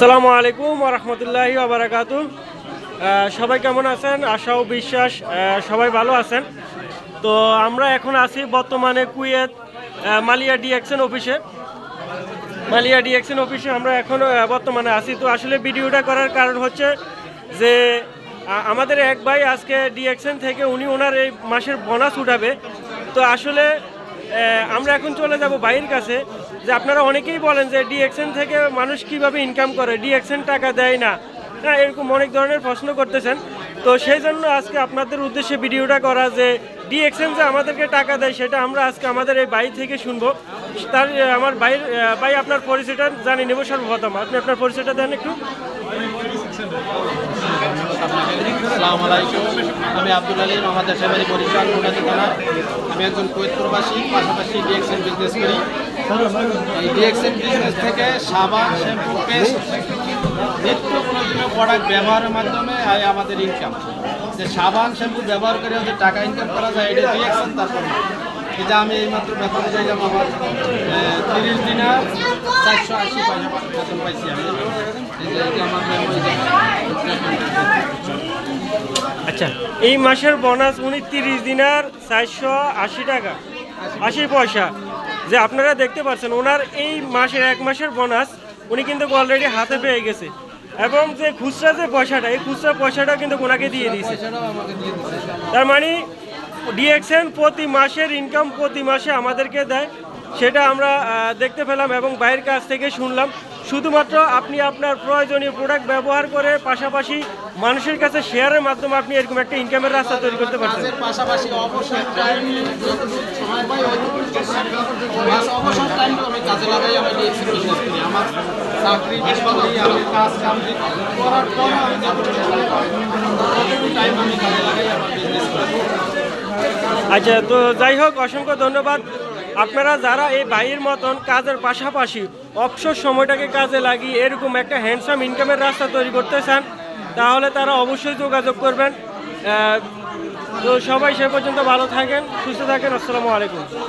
আসসালামু আলাইকুম রহমতুল্লাহি আবরাকাতু সবাই কেমন আছেন? আশা ও বিশ্বাস সবাই ভালো আছেন। তো আমরা এখন আছি বর্তমানে কুয়েত মালিয়া ডিএক্সএন অফিসে। মালিয়া ডিএক্সএন অফিসে আমরা এখন বর্তমানে আছি। তো আসলে ভিডিওটা করার কারণ হচ্ছে যে আমাদের এক ভাই আজকে ডিএক্সএন থেকে, উনি ওনার এই মাসের বোনাস উঠাবে। তো আসলে আমরা এখন চলে যাব ভাইয়ের কাছে। যে আপনারা অনেকেই বলেন যে ডিএক্সএন থেকে মানুষ কীভাবে ইনকাম করে ডিএক্সএন টাকা দেয় না। হ্যাঁ এরকম অনেক ধরনের প্রশ্ন করতেছেন। তো সেই জন্য আজকে আপনাদের উদ্দেশ্যে ভিডিওটা করা যে ডিএক্সএন যে আমাদেরকে টাকা দেয় সেটা আমরা আজকে আমাদের এই বাই থেকে শুনব। তার আমার আহ, ভাই আপনার পরিচয়টা জানিয়ে নেব সর্বপ্রথম। আপনি আপনার পরিচয়টা দেন একটু। আলাইকুম। আমি আব্দুল আলিম আমাদের ফ্যামিলি পরিবার মোটাতি থানা। আমি একজন কুয়েত প্রবাসী পাশাপাশি ডিএক্সএন বিজনেস করি। এই ডিএক্সএন বিজনেস থেকে সাবান, শ্যাম্পু, পেস্ট নিত্য প্রয়োজনীয় প্রোডাক্ট ব্যবহারের মাধ্যমে হয় আমাদের ইনকাম যে সাবান, শ্যাম্পু ব্যবহার করে যে টাকা ইনকাম করা যায়, এটা ডিএক্সএন তারপর। এটা আমি এইমাত্র বেতন চাইলাম আমার তিরিশ দিনার চারশো আশি পয়সা পাইছি আমি। আমার আচ্ছা এই মাসের বোনাস উনি তিরিশ দিনার চারশো আশি টাকা, আশি পয়সা। যে আপনারা দেখতে পাচ্ছেন, ওনার এই মাসের এক মাসের বোনাস উনি কিন্তু অলরেডি হাতে পেয়ে গেছে। এবং যে খুচরা যে পয়সাটা, এই খুচরা পয়সাটা কিন্তু ওনাকে দিয়ে দিয়েছে। তার মানে ডিএক্সএন প্রতি মাসের ইনকাম প্রতি মাসে আমাদেরকে দেয়। সেটা আমরা দেখতে পেলাম এবং বাইরের কাছ থেকে শুনলাম। শুধুমাত্র আপনি আপনার প্রয়োজনীয় প্রোডাক্ট ব্যবহার করে পাশাপাশি মানুষের কাছে শেয়ারের মাধ্যমে আপনি এরকম একটা ইনকামের রাস্তা তৈরি করতে পারছেন। পাশাপাশি অবসর টাইম সময় পাই অবসর টাইমটা আমি কাজে লাগাই আমি বিজনেস করি। আমার চাকরি আমি কাজ কাম করার পর আমি যতটুকু সময় পাই ততটুকু টাইম আমি কাজে লাগাই আমার বিজনেস করি। আচ্ছা তো যাই হোক অসংখ্য ধন্যবাদ। আপনারা যারা এই বাইয়ের মতন কাজের পাশাপাশি অবসর সময়টাকে কাজে লাগিয়ে এরকম একটা হ্যান্ডসাম ইনকামের রাস্তা তৈরি করতে চান তাহলে তারা অবশ্যই যোগাযোগ করবেন। তো সবাই সে পর্যন্ত ভালো থাকেন, সুস্থ থাকেন, আসসালামু আলাইকুম।